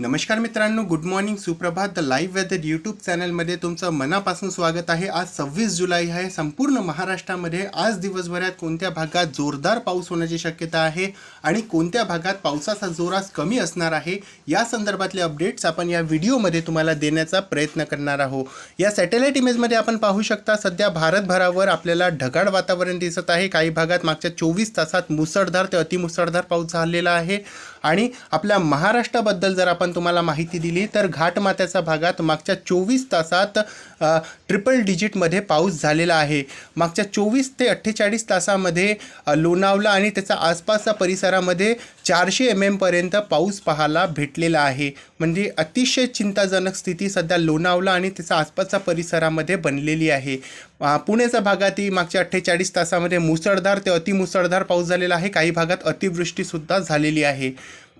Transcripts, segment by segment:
नमस्कार मित्रांनो good morning सुप्रभात. द लाईव्ह वेदर यूट्यूब चॅनलमध्ये तुमचं मनापासून स्वागत आहे. आज सव्वीस जुलै आहे. संपूर्ण महाराष्ट्रामध्ये आज दिवसभरात कोणत्या भागात जोरदार पाऊस होण्याची शक्यता आहे आणि कोणत्या भागात पावसाचा जोर आज कमी असणार आहे? या संदर्भातले अपडेट्स आपण या व्हिडिओमध्ये तुम्हाला देण्याचा प्रयत्न करणार आहोत. या सॅटेलाईट इमेजमध्ये आपण पाहू शकता सध्या भारतभरावर आपल्याला ढगाळ वातावरण दिसत आहे. काही भागात मागच्या चोवीस तासात मुसळधार ते अतिमुसळधार पाऊस झालेला आहे. आणि आपल्या महाराष्ट्राबद्दल जर आपण तुम्हाला माहिती दिली तर घाटमाथ्याच्या भागात मागच्या चोवीस तासात ट्रिपल डिजिटमध्ये पाऊस झालेला आहे. मागच्या चोवीस ते अठ्ठेचाळीस तासामध्ये लोणावला आणि त्याचा आसपासच्या परिसरामध्ये चारशे एम एमपर्यंत पाऊस पाहायला भेटलेला आहे. म्हणजे अतिशय चिंताजनक स्थिती सध्या लोणावला आणि त्याचा आसपासच्या परिसरामध्ये बनलेली आहे. पुण्याच्या भागातही मागच्या अठ्ठेचाळीस तासामध्ये मुसळधार ते अतिमुसळधार पाऊस झालेला आहे. काही भागात अतिवृष्टीसुद्धा झालेली आहे.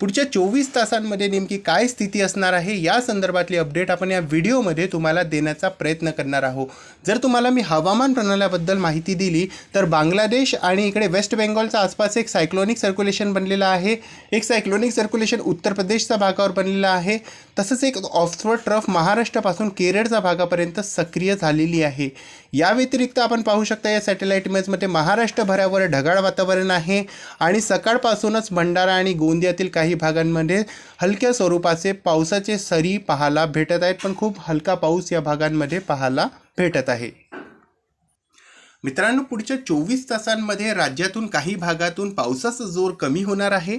पुढच्या चोवीस तासांमध्ये नेमकी काय स्थिती असणार आहे या संदर्भातली अपडेट आपण या व्हिडिओमध्ये तुम्हाला देण्याचा प्रयत्न करणार आहोत. जर तुम्हाला मी हवामान प्रणाल्याबद्दल माहिती दिली तर बांगलादेश आणि इकडे वेस्ट बेंगॉलच्या आसपास एक सायक्लोनिक सर्क्युलेशन बनलेलं आहे. एक सायक्लोनिक सर्क्युलेशन उत्तर प्रदेशच्या भागावर बनलेलं आहे. तसंच एक ऑफवर्ड ट्रफ महाराष्ट्रापासून केरळच्या भागापर्यंत सक्रिय झालेली आहे. या व्यतिरिक्त आपण पाहू शकता या सॅटेलाईट इमेजमध्ये महाराष्ट्रभरावर ढगाळ वातावरण आहे आणि सकाळपासूनच भंडारा आणि गोंदियातील काही भागांमध्ये हलक्या स्वरूपाचे पावसाचे सरी पाहायला भेटत आहेत पण खूप हलका पाऊस या भागांमध्ये पाहायला भेटत आहे. मित्रांनो पुढच्या चोवीस तासांमध्ये राज्यातून काही भागातून पावसाचा जोर कमी होणार आहे.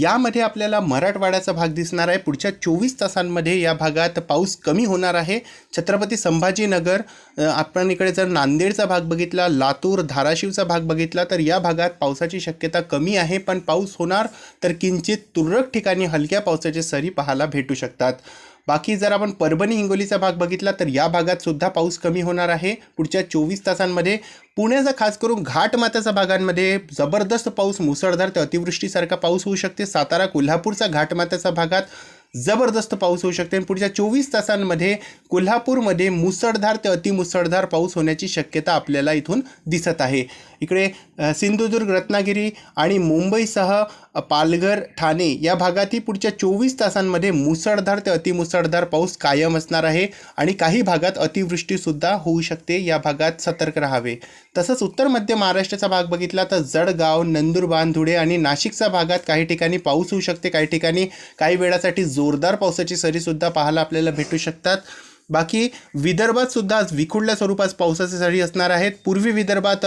यामध्ये आपल्याला मराठवाड्याचा भाग दिसणार आहे. पुढच्या चोवीस तासांमध्ये या भागात पाऊस कमी होणार आहे. छत्रपती संभाजीनगर आपण इकडे जर नांदेडचा भाग बघितला लातूर धाराशिवचा भाग बघितला तर या भागात पावसाची शक्यता कमी आहे. पण पाऊस होणार तर किंचित तुरळक ठिकाणी हलक्या पावसाचे सरी पाहायला भेटू शकतात. बाकी जर आपण परभणी हिंगोलीचा भाग बघितला तर या भागात सुद्धा पाऊस कमी होणार आहे. पुढच्या चोवीस तासांमध्ये पुण्याचा खास करून घाटमाथ्याच्या भागांमध्ये जबरदस्त पाऊस मुसळधार ते अतिवृष्टीसारखा पाऊस होऊ शकते. सातारा कोल्हापूरचा घाटमाथ्याच्या भागात जबरदस्त पाऊस होऊ शकते. आणि पुढच्या चोवीस तासांमध्ये कोल्हापूरमध्ये मुसळधार ते अतिमुसळधार पाऊस होण्याची शक्यता आपल्याला इथून दिसत आहे. इकडे सिंधुदुर्ग रत्नागिरी आणि मुंबईसह पालघर ठाणे या भागातही पुढच्या चोवीस तासांमध्ये मुसळधार ते अतिमुसळधार पाऊस कायम असणार आहे आणि काही भागात अतिवृष्टीसुद्धा होऊ शकते. या भागात सतर्क राहावे. तसंच उत्तर मध्य महाराष्ट्राचा भाग बघितला तर जळगाव नंदुरबार धुळे आणि नाशिकच्या भागात काही ठिकाणी पाऊस होऊ शकते. काही ठिकाणी काही वेळासाठी जोरदार पावसाची सरीसुद्धा पाहायला आपल्याला भेटू शकतात. बाकी विदर्भात सुद्धा आज विखुडल्या स्वरूपात पावसाचे सरी असणार आहेत. पूर्वी विदर्भात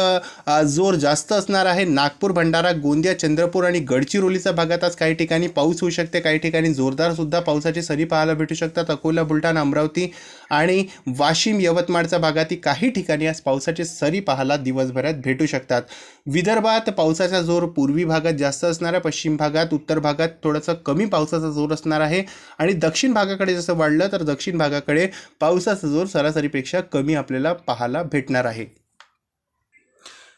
जोर जास्त असणार आहे. नागपूर भंडारा गोंदिया चंद्रपूर आणि गडचिरोलीच्या भागात आज काही ठिकाणी पाऊस होऊ शकते. काही ठिकाणी जोरदार सुद्धा पावसाची सरी पाहायला भेटू शकतात. अकोला बुलढाणा अमरावती आणि वाशिम यवतमाळच्या भागातही काही ठिकाणी आज पावसाचे सरी पाहायला दिवसभरात भेटू शकतात. विदर्भात पावसाचा जोर पूर्वी भागात जास्त असणार आहे. पश्चिम भागात उत्तर भागात थोडंसं कमी पावसाचा जोर असणार आहे. आणि दक्षिण भागाकडे जसं वाढलं तर दक्षिण भागाकडे पावसाचा जोर सरासरीपेक्षा कमी आपल्याला पाहायला भेटणार आहे.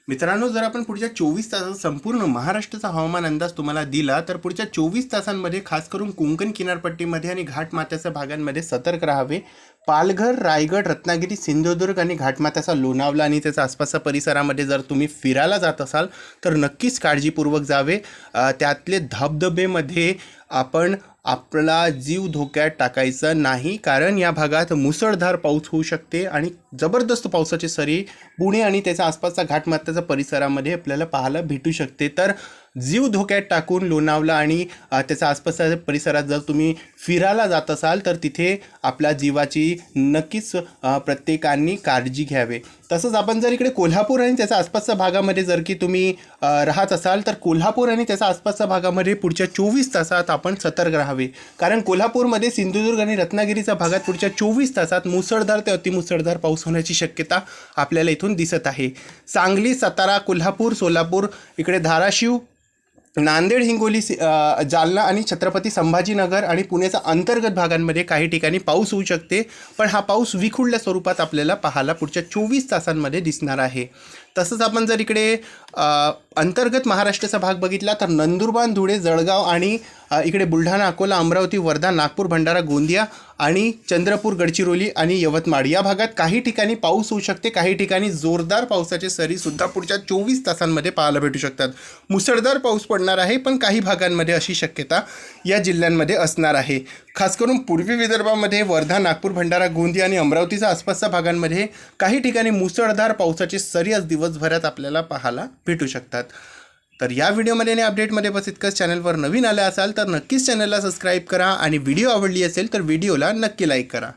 मित्रांनो जर आपण पुढच्या चोवीस तासात संपूर्ण महाराष्ट्राचा हवामान अंदाज तुम्हाला दिला तर पुढच्या चोवीस तासांमध्ये खास करून कोंकण किनारपट्टीमध्ये आणि घाटमाथ्याच्या भागांमध्ये सतर्क राहावे. पालघर रायगड रत्नागिरी सिंधुदुर्ग आणि घाटमाथ्याचा लोणावला आणि त्याच्या आसपासच्या परिसरामध्ये जर तुम्ही फिरायला जात असाल तर नक्कीच काळजीपूर्वक जावे. त्यातले धबधबेमध्ये आपण आपला जीव धोक्यात टाकायचा नाही कारण या भागात मुसळधार पाऊस होऊ शकते आणि जबरदस्त पावसाची सरी पुणे आणि त्याच्या आसपासचा घाटमाथ्याचा परिसरामध्ये आपल्याला पाहायला भेटू शकते. तर जीव धोक्यात टाकून लोणावला आणि त्याचा आसपासच्या परिसरात जर तुम्ही फिरायला जात असाल तर तिथे आपल्या जीवाची नक्कीच प्रत्येकांनी काळजी घ्यावे. तसंच आपण जर इकडे कोल्हापूर आणि त्याच्या आसपासच्या भागामध्ये जर की तुम्ही राहत असाल तर कोल्हापूर आणि त्याच्या आसपासच्या भागामध्ये पुढच्या चोवीस तासात आपण सतर्क राहावे. कारण कोल्हापूरमध्ये सिंधुदुर्ग आणि रत्नागिरीच्या भागात पुढच्या चोवीस तासात मुसळधार ते अतिमुसळधार पाऊस होण्याची शक्यता आपल्याला इथून दिसत आहे. सांगली सातारा कोल्हापूर सोलापूर इकडे धाराशिव नांदेड हिंगोली जालना आणि छत्रपती संभाजीनगर आणि पुण्याच्या अंतर्गत भागांमध्ये काही ठिकाणी पाऊस होऊ शकते पण हा पाऊस विखुडल्या स्वरूपात आपल्याला पाहायला पुढच्या चोवीस तासांमध्ये दिसणार आहे. तसंच आपण जर इकडे अंतर्गत महाराष्ट्राचा भाग बघितला तर नंदुरबार धुळे जळगाव आणि इकडे बुलढाणा अकोला अमरावती वर्धा नागपूर भंडारा गोंदिया आणि चंद्रपूर गडचिरोली आणि यवतमाळ. या भागात काही ठिकाणी पाऊस होऊ शकते काही ठिकाणी जोरदार पावसाचे सरीसुद्धा पुढच्या चोवीस तासांमध्ये पाहायला भेटू शकतात. मुसळधार पाऊस पडणार आहे पण काही भागांमध्ये अशी शक्यता या जिल्ह्यांमध्ये असणार आहे. खास करून पूर्वी विदर्भामध्ये वर्धा नागपूर भंडारा गोंदिया आणि अमरावतीच्या आसपासच्या भागांमध्ये काही ठिकाणी मुसळधार पावसाचे सरी आज दिवसभरात आपल्याला पाहायला भेटू शकतात. तर या व्हिडिओमध्ये आणि अपडेटमध्ये बस इतकंच. चॅनलवर नवीन आलं असाल तर नक्कीच चॅनलला सबस्क्राईब करा आणि व्हिडिओ आवडली असेल तर व्हिडिओला नक्की लाईक करा.